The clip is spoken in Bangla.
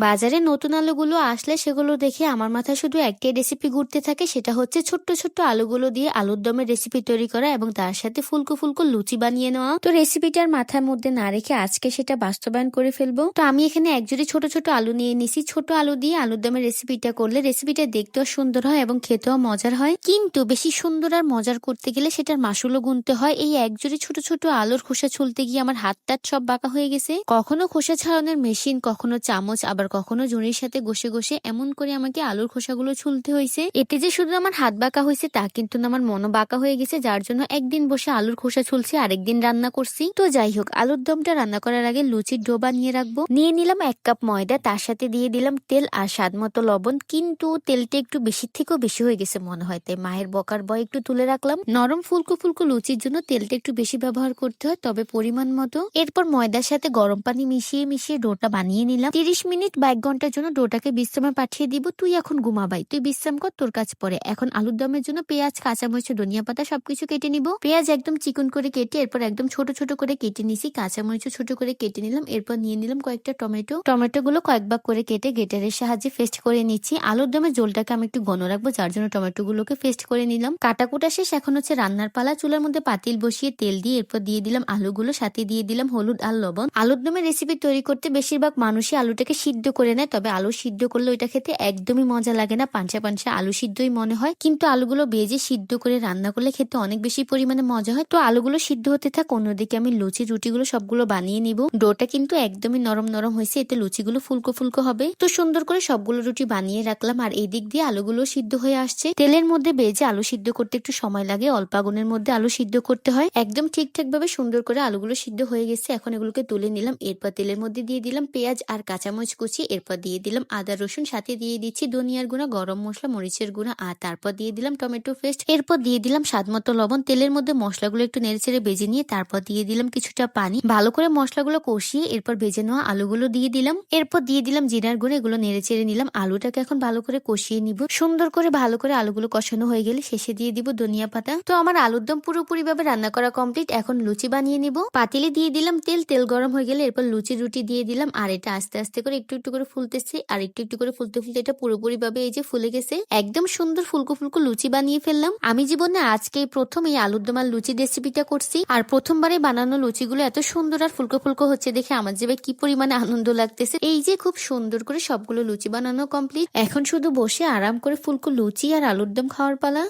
বাজারে নতুন আলুগুলো আসলে সেগুলো দেখে আমার মাথায় শুধু একটাই রেসিপি ঘুরতে থাকে, সেটা হচ্ছে ছোট্ট ছোট্ট আলুগুলো দিয়ে আলুর দমের রেসিপি তৈরি করা এবং তার সাথে ফুলকো ফুলকো লুচি বানিয়ে নেওয়া। তো রেসিপিটার মাথার মধ্যে না রেখে আজকে সেটা বাস্তবায়ন করে ফেলব। তো আমি এখানে একজুড়ি ছোট ছোট আলু নিয়ে নিছি। ছোট আলু দিয়ে আলুর দমের রেসিপিটা করলে রেসিপিটা দেখতেও সুন্দর হয় এবং খেতেও মজার হয়। কিন্তু বেশি সুন্দর আর মজার করতে গেলে সেটার মাসুলও গুনতে হয়। এই একজুড়ি ছোট ছোট আলুর খোসা ছুলতে গিয়ে আমার হাত টাত সব বাঁকা হয়ে গেছে। কখনো খোসা ছাড়ানোর মেশিন কখনো চামচ, আবার কখনো জুনির সাথে ঘষে ঘষে এমন করে আমাকে আলুর খোসাগুলো ছুলতে হয়েছে এতে যে শুধু আমার হাত বাঁকা হয়েছে তা কিন্তু আমার মনও বাঁকা হয়ে গেছে, যার জন্য একদিন বসে আলুর খোসা ছুলছি, আরেকদিন রান্না করছি। তো যাই হোক, আলুর দমটা রান্না করার আগে লুচির ডো বানিয়ে রাখব। নিয়ে নিলাম এক কাপ ময়দা, তার সাথে দিয়ে দিলাম তেল আর স্বাদ মতো লবণ। কিন্তু তেলটা একটু বেশি থেকেও বেশি হয়ে গেছে মনে হয়, তাই মায়ের বকার বয় একটু তুলে রাখলাম। নরম ফুলকো ফুলকো লুচির জন্য তেলটা একটু বেশি ব্যবহার করতে হয়, তবে পরিমাণ মতো। এরপর ময়দার সাথে গরম পানি মিশিয়ে মিশিয়ে ডোটা বানিয়ে নিলাম। তিরিশ মিনিট বা এক ঘণ্টার জন্য ডোটাকে বিশ্রামে পাঠিয়ে দিব। তুই এখন ঘুমাবাই তুই বিশ্রাম কর, তোর কাজ পরে এখন আলুর দমের জন্য পেঁয়াজ কাঁচামরিচ ধনিয়া পাতা সবকিছু কেটে নিব। পেঁয়াজ একদম চিকন করে কেটে, এরপর একদম ছোট ছোট করে কেটে নিছি। কাঁচামরিচ ছোট করে কেটে নিলাম। এরপর নিয়ে নিলাম কয়েকটা টমেটো। টমেটো গুলো কয়েক ভাগ করে কেটে গেটারের সাহায্যে ফেস্ট করে নিচ্ছি। আলুর দমের জলটাকে আমি একটু ঘন রাখব, যার জন্য টমেটো গুলোকে ফেস্ট করে নিলাম। কাটাকুটা শেষ, এখন হচ্ছে রান্নার পালা। চুলার মধ্যে পাতিল বসিয়ে তেল দিয়ে এরপর দিয়ে দিলাম আলুগুলো, সাথে দিয়ে দিলাম হলুদ আর লবণ। আলুর দমের রেসিপি তৈরি করতে বেশিরভাগ মানুষই আলুটাকে সিদ্ধ করে নেয়, তবে আলু সিদ্ধ করলে ওইটা খেতে একদমই মজা লাগে না। পাঞ্চা পাঞ্চা আলু সিদ্ধই মনে হয়। কিন্তু আলুগুলো বেজে সিদ্ধ করে রান্না করলে খেতে অনেক বেশি পরিমাণে মজা হয়। তো আলুগুলো সিদ্ধ হতে থাক, অন্যদিকে আমি লুচি, রুটিগুলো সবগুলো বানিয়ে নিব। ডোটা কিন্তু একদমই নরম নরম হয়েছে, এতে লুচিগুলো ফুলকো ফুলকো হবে। তো সুন্দর করে সবগুলো রুটি বানিয়ে রাখলাম, আর এই দিক দিয়ে আলুগুলো সিদ্ধ হয়ে আসছে। তেলের মধ্যে বেজে আলু সিদ্ধ করতে একটু সময় লাগে, অল্প আগুনের মধ্যে আলু সিদ্ধ করতে হয়। একদম ঠিকঠাক ভাবে সুন্দর করে আলুগুলো সিদ্ধ হয়ে গেছে, এখন এগুলোকে তুলে নিলাম। এরপর তেলের মধ্যে দিয়ে দিলাম পেঁয়াজ আর কাঁচামরিচ কুচি। এরপর দিয়ে দিলাম আদা, রসুন, সাথে দিয়ে দিচ্ছি ধনিয়ার গুঁড়া, গরম মশলা, মরিচের গুঁড়া, আর তারপর দিয়ে দিলাম টমেটো পেস্ট। এরপর দিয়ে দিলাম স্বাদ মতো লবণ। তেলের মধ্যে মশলাগুলো একটু নেড়ে চেড়ে বেজে নিয়ে তারপর দিয়ে দিলাম কিছুটা পানি। ভালো করে মশলাগুলো কষিয়ে এরপর ভেজে নেওয়া আলুগুলো দিয়ে দিলাম। এরপর দিয়ে দিলাম জিরার গুঁড়ো, এগুলো নেড়ে চেড়ে নিলাম। আলুটাকে এখন ভালো করে কষিয়ে নিব। সুন্দর করে ভালো করে আলুগুলো কষানো হয়ে গেলে শেষে দিয়ে দিব ধনিয়া পাতা। তো আমার আলুর দম পুরোপুরি ভাবে রান্না করা কমপ্লিট। এখন লুচি বানিয়ে নিব। পাতিলে দিয়ে দিলাম তেল। তেল গরম হয়ে গেলে এরপর লুচি রুটি দিয়ে দিলাম। আর এটা আস্তে আস্তে করে একটু একটু করে ফুলতেছে আর একটু একটু করে ফুলতে ফুলতে এটা পুরোপুরি ভাবে এই যে ফুলে গেছে। একদম সুন্দর ফুলকো ফুলকো লুচি বানিয়ে ফেললাম। আমি জীবনে আজকে প্রথম এই আলুর দম আর লুচি রেসিপিটা করছি আর প্রথমবারে বানানো লুচিগুলো এত সুন্দর আর ফুলকো ফুলকো হচ্ছে দেখে আমার যে কি পরিমাণে আনন্দ লাগতেছে। এই যে খুব সুন্দর করে সবগুলো লুচি বানানো কমপ্লিট এখন শুধু বসে আরাম করে ফুলকো লুচি আর আলুর দম খাওয়ার পালা।